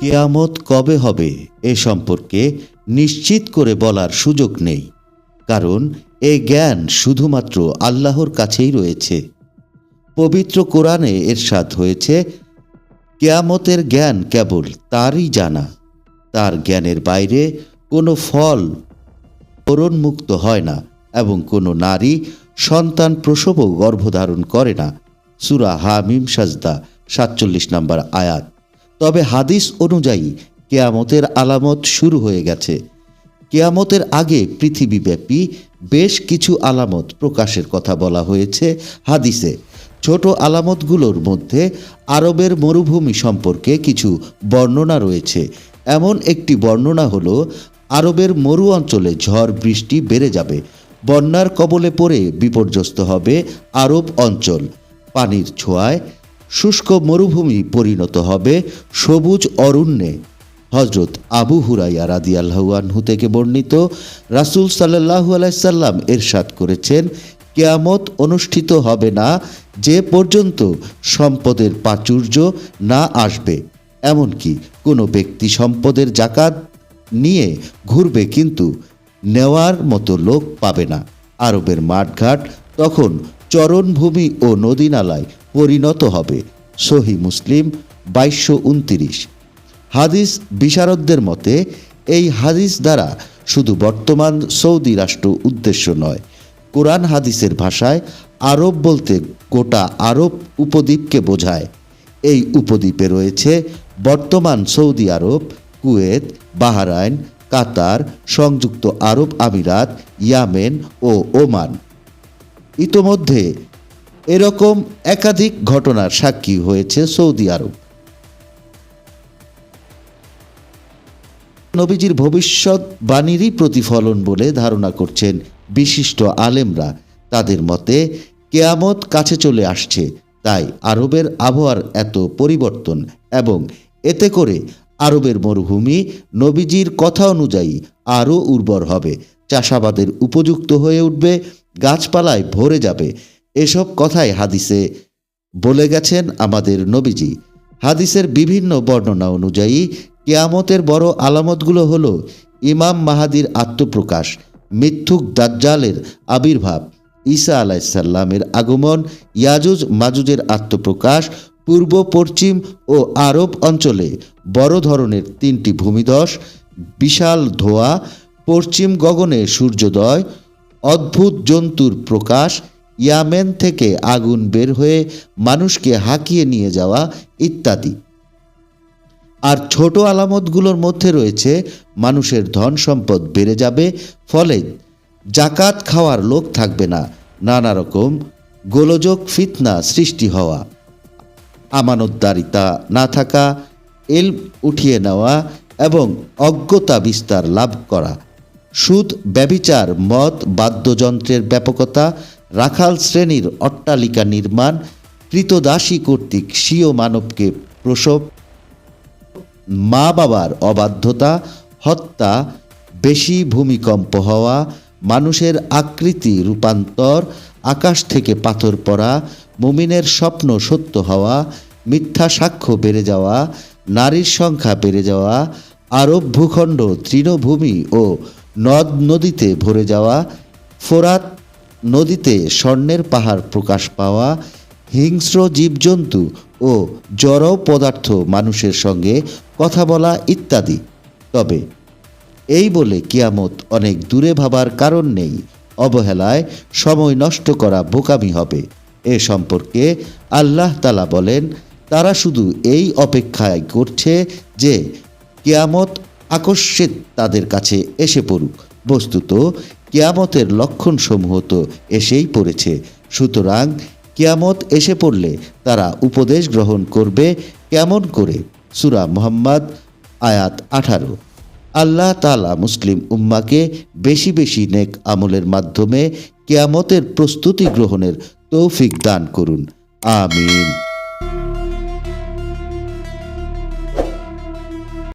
কেয়ামত কবে হবে এ সম্পর্কে নিশ্চিত করে বলার সুযোগ নেই, কারণ এ জ্ঞান শুধুমাত্র আল্লাহর কাছেই রয়েছে। পবিত্র কোরআনে এর এরশাদ হয়েছে, কেয়ামতের জ্ঞান কেবল তারই জানা, তার জ্ঞানের বাইরে কোনো ফল মুক্ত হয় না এবং কোনো নারী সন্তান প্রসবও গর্ভধারণ করে না। সুরা হামিম সাজদা সাতচল্লিশ নম্বর আয়াত। তবে হাদিস অনুযায়ী কেয়ামতের আলামত শুরু হয়ে গেছে। কেয়ামতের আগে পৃথিবীব্যাপী বেশ কিছু আলামত প্রকাশের কথা বলা হয়েছে হাদিসে। ছোট আলামতগুলোর মধ্যে আরবের মরুভূমি সম্পর্কে কিছু বর্ণনা রয়েছে। এমন একটি বর্ণনা হলো, আরবের মরু অঞ্চলে ঝড় বৃষ্টি বেড়ে যাবে, বন্যার কবলে পড়ে বিপর্যস্ত হবে আরব অঞ্চল। পানির ছোঁয়ায় শুষ্ক মরুভূমি পরিণত হবে সবুজ অরণ্যে। হজরত আবু হুরাইয়া রাদি আল্লাহুয়ানহু থেকে বর্ণিত রাসুল সাল্লাহু আলাইসাল্লাম এরশাদ করেছেন, কেয়ামত অনুষ্ঠিত হবে না, যে পর্যন্ত সম্পদের প্রাচুর্য না আসবে। এমনকি কোনো ব্যক্তি সম্পদের জাকাত নিয়ে ঘুরবে কিন্তু নেওয়ার মতো লোক পাবে না। আরবের মাঠঘাট তখন চরণভূমি ও নদীনালায় পরিণত হবে। সহি মুসলিম বাইশশো উনতিরিশ। হাদিস বিশারদদের মতে, এই হাদিস দ্বারা শুধু বর্তমান সৌদি রাষ্ট্র উদ্দেশ্য নয়, কোরআন হাদিসের ভাষায় আরব বলতে গোটা আরব উপদ্বীপকে বোঝায়। এই উপদ্বীপে রয়েছে বর্তমান Saudi Arab, Kuwait, Bahrain, Qatar, সংযুক্ত আরব আমিরাত, ইয়ামেন ও ওমান। ইতোমধ্যে এরকম একাধিক ঘটনার সাক্ষী হয়েছে সৌদি আরব। নবীজির ভবিষ্যৎ বাণীরই প্রতিফলন বলে ধারণা করছেন বিশিষ্ট আলেমরা। তাদের মতে, কেয়ামত কাছে চলে আসছে, তাই আরবের আবহাওয়ার এত পরিবর্তন এবং এতে করে আরবের মরুভূমি নবীজির কথা অনুযায়ী আরও উর্বর হবে। চাষাবাদের উপযুক্ত হয়ে উঠবে গাছপালায় ভরে যাবে। এসব কথাই হাদিসে বলে গেছেন আমাদের নবীজি। হাদিসের বিভিন্ন বর্ণনা অনুযায়ী কেয়ামতের বড় আলামতগুলো হল ইমাম মাহাদির আত্মপ্রকাশ মিথ্যুক দাজ্জালের আবির্ভাব, ঈসা আলাইসাল্লামের আগমন, ইয়াজুজ মাজুজের আত্মপ্রকাশ, পূর্ব, পশ্চিম ও আরব অঞ্চলে বড় ধরনের তিনটি ভূমিধস, বিশাল ধোয়া, পশ্চিম গগনে সূর্যোদয় অদ্ভুত জন্তুর প্রকাশ ইয়ামেন থেকে আগুন বের হয়ে মানুষকে হাঁকিয়ে নিয়ে যাওয়া ইত্যাদি। আর ছোট আলামতগুলোর মধ্যে রয়েছে, মানুষের ধন সম্পদ বেড়ে যাবে, ফলে জাকাত খাওয়ার লোক থাকবে না, নানা রকম গোলযোগ ফিতনা সৃষ্টি হওয়া। আমানতদারিতা না থাকা এল উঠিয়ে নেওয়া এবং অজ্ঞতা বিস্তার লাভ করা। সুদ, ব্যবিচার, মদ, বাদ্যযন্ত্রের ব্যাপকতা, রাখাল শ্রেণির অট্টালিকা নির্মাণ, কৃতদাসী কর্তৃক স্বীয় মানবকে প্রসব মা বাবার অবাধ্যতা, হত্যা, বেশি ভূমিকম্প হওয়া, মানুষের আকৃতি রূপান্তর, আকাশ থেকে পাথর পড়া, মুমিনের স্বপ্ন সত্য হওয়া, মিথ্যা সাক্ষ্য বেড়ে যাওয়া, নারীর সংখ্যা বেড়ে যাওয়া, আরব ভূখণ্ড, তৃণভূমি ও নদ নদীতে ভরে যাওয়া, ফোরাত নদীতে স্বর্ণের পাহাড় প্রকাশ পাওয়া, হিংস্র জীবজন্তু ও জড় পদার্থ মানুষের সঙ্গে কথা বলা ইত্যাদি। তবে এই বলে কিয়ামত অনেক দূরে ভাবার কারণ নেই। অবহেলায় সময় নষ্ট করা বোকামি হবে। এ সম্পর্কে আল্লাহ তালা বলেন, তারা শুধু এই অপেক্ষায় করছে যে কেয়ামত আকস্মিক তাদের কাছে এসে পড়ুক। বস্তুত কেয়ামতের লক্ষণসমূহ তো এসেই পড়েছে। সুতরাং কেয়ামত এসে পড়লে তারা উপদেশ গ্রহণ করবে কেমন করে? সুরা মোহাম্মদ, আয়াত আঠারো। আল্লাহ তালা মুসলিম উম্মাকে বেশি বেশি নেক আমলের মাধ্যমে কেয়ামতের প্রস্তুতি গ্রহণের তৌফিক দান করুন। আমিন।